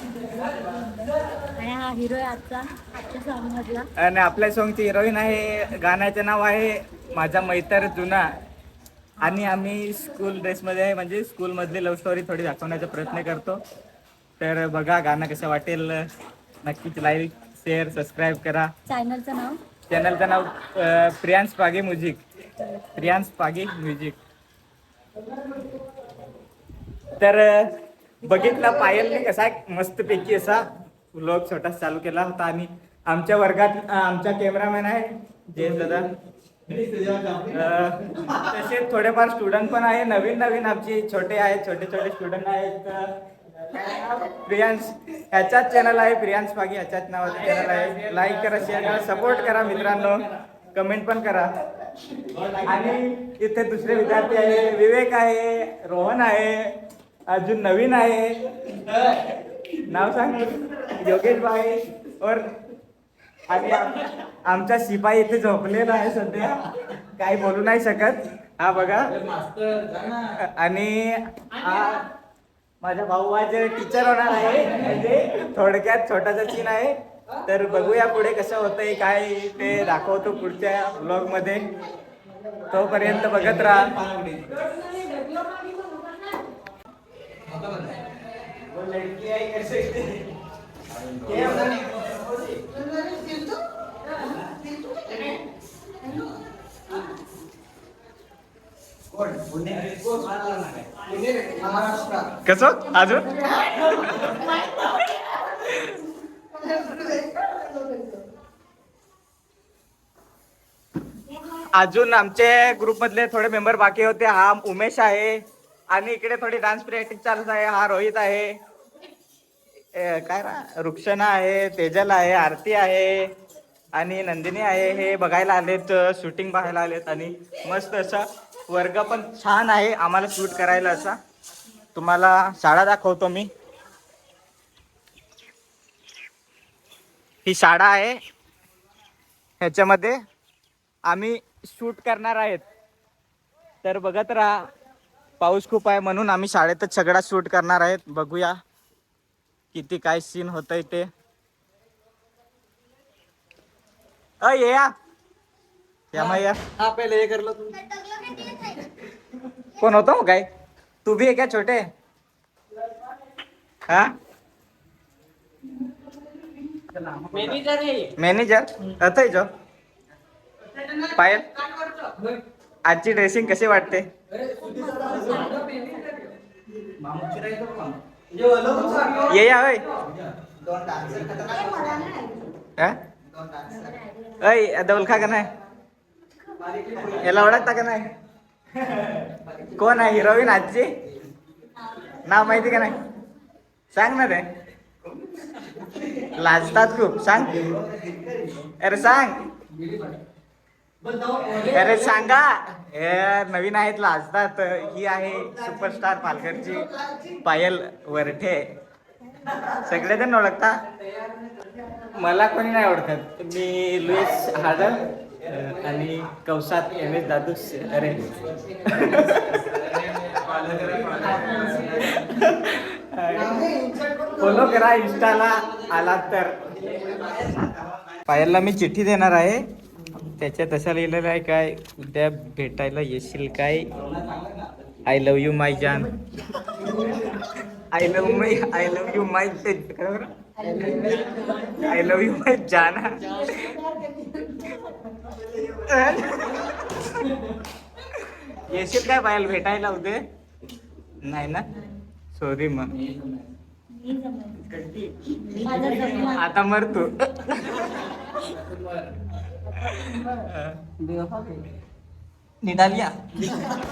आणि हा हिरो आहे आजचा आजच्या सॉन्ग मधला. आणि आपल्या सॉंगची हिरोईन आहे गाण्याचं नाव आहे माझा मैतर जुना. आणि आम्ही स्कूल ड्रेसमध्ये आहे म्हणजे स्कूलमधली लव्ह स्टोरी थोडी दाखवण्याचा प्रयत्न करतो. तर बघा गाणं कसं वाटेल. नक्कीच लाईक शेअर सबस्क्राईब करा. चॅनलचं नाव? चॅनलचं नाव प्रियांश पागे म्युझिक प्रियांश पागे म्युझिक तर बघितला पायलने कसा मस्तपैकी असा व्लॉग छोटा चालू केला होता आणि आमच्या वर्गात आमचा कॅमेरामॅन आहे जयेश दादा. तसेच तसे थोडेफार स्टुडंट पण आहे नवीन नवीन आमचे छोटे आहेत छोटे छोटे स्टुडंट आहेत. प्रियांश ह्याच्याच चॅनल आहे प्रियांश पागी ह्याच्याच नावाचं चॅनल आहे. लाईक करा शेअर करा सपोर्ट करा मित्रांनो. कमेंट पण करा. आणि इथे दुसरे विद्यार्थी आहे विवेक आहे रोहन आहे. अजून नवीन आहे. नाव सांग. योगेश भाई और आणि आमचा शिपाई इथे झोपलेला आहे सध्या. काही बोलू नाही शकत. हा बघा. आणि हा भाऊ आज टीचर होणार आहे. म्हणजे थोडक्यात छोटासा सीन आहे. तर बघूया पुढे कसं होतंय काय ते दाखवतो पुढच्या ब्लॉगमध्ये. तोपर्यंत बघत राहा. वो लड़की आई कैसे ये कसं अजून? अजून आमचे ग्रुप मधले थोडे मेंबर बाकी होते. हा उमेश आहे. आणि इकडे थोडी डान्स प्रॅक्टिस चालत आहे. हा रोहित आहे. काय ना रुक्षणा आहे तेजल आहे आरती आहे आणि नंदिनी आहे. हे बघायला आलेत शूटिंग बघायला आलेत आणि मस्त असा वर्ग पण छान आहे आम्हाला शूट करायला असा. तुम्हाला शाळा दाखवतो मी. ही शाळा आहे. ह्याच्यामध्ये आम्ही शूट करणार आहेत. तर बघत राहा. पाऊस खूप आहे म्हणून आम्ही शाळेतच सगळा शूट करणार आहेत. बघूया किती काय सीन होतंय ते. अ ये या. हा पहिले हे करलं कोण होतो मग काय तू भी आहे क्या छोटे? हा? मॅनेजर आहे. मॅनेजर अथय जो. पायल? आजची ड्रेसिंग कशी वाटते? ये या होय. हा? अय दौलखा का नाही? याला ओळखता का नाही? कोण आहे हिरोईन आजची? नाव माहिती का नाही? सांग ना रे लाजतात खूप. सांग. अरे सांग. अरे सांगा. नवीन आहेत लाजतात. ही आहे सुपरस्टार पालघरची पायल वरठे. सगळेजण ओळखता? मला कोणी नाही ओळखत. मी लुईस हाडल आणि कौसात एम एस दादूस अरे. फॉलो करा इंस्टाला आलात तर. पायलला मी चिठ्ठी देणार आहे. त्याच्यात असं लिहिलेलं आहे काय उद्या भेटायला येशील काय? I love you my Jan I love my I love you my I love you my जाना येशील काय पायल भेटायला उद्या? नाही ना? सॉरी मग मी जमेल. माझं जमलं. आता मर तू निघाली